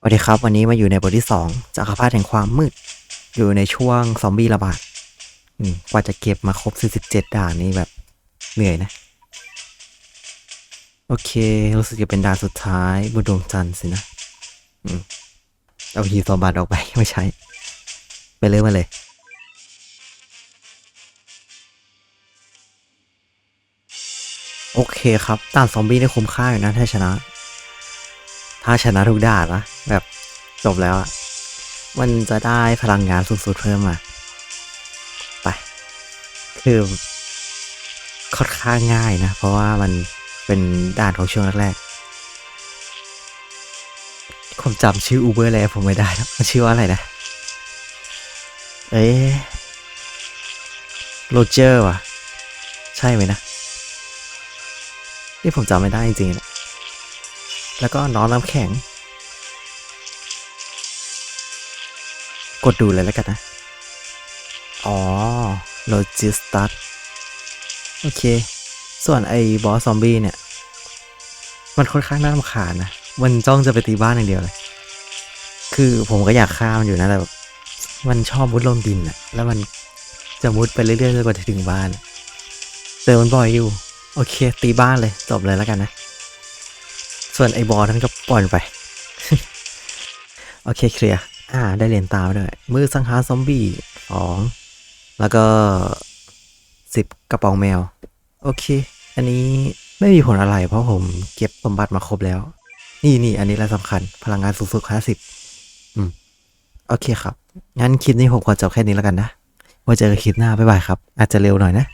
สวัสดีครับ วันนี้มาอยู่ในบทที่สองจักรพรรดิแห่งความมืด อยู่ในช่วงซอมบี้ระบาดกว่าจะเก็บมาครบ 47 ด่านนี่แบบเหนื่อยนะ โอเค รู้สึกจะเป็นด่านสุดท้ายบนดวงจันทร์สินะอเอาฮีโซบัตออกไปไม่ใช่ไปเลยมาเลยโอเคครับด่านซอมบี้ได้คุ้มค่าอยู่นะถ้าชนะ ถ้าชนะทุกด่านนะ จบแล้วอะมันจะได้พลังงานสุดๆเพิ่มมาไป คือค่อนข้างง่ายนะ เพราะว่ามันเป็นด่านของช่วงแรกๆผมจำชื่ออูเบอร์แล้วผมไม่ได้มันชื่อว่าอะไรนะ เอ๊ะโรเจอร์ว่ะ ใช่ไหมนะ นี่ผมจำไม่ได้จริงๆนะแล้วก็น้องน้ำแข็ง กดดูเลยแล้วกันนะ อ๋อโลจิสตัสโอเค ส่วนไอ้บอสซอมบี้เนี่ย มันค่อนข้างน่ารำคาญนะ มันจ้องจะไปตีบ้านอย่างเดียวเลย คือผมก็อยากฆ่ามันอยู่นะแต่แบบมันชอบมุดลงดินอะแล้วมันจะมุดไปเรื่อยๆจนกว่าจะถึงบ้านเจอมันบ่อยอยู่ โอเค ตีบ้านเลย จบเลยแล้วกันนะ ส่วนไอ้บอลนั้นก็ปล่อยไป โอเคเคลียร์ อ่า ได้เหรียญตามด้วยมือสังหารซอมบี้สองแล้วก็สิบกระป๋องแมว โอเค อันนี้ไม่มีผลอะไรเพราะผมเก็บสมบัติมาครบแล้ว นี่นี่อันนี้แหละสำคัญ พลังงานสูงสุดห้าสิบอืม โอเคครับ งั้นคลิปนี้ผมขอจบแค่นี้แล้วกันนะไว้เจอกันคลิปหน้า บ๊ายบายครับ อาจจะเร็วหน่อยนะ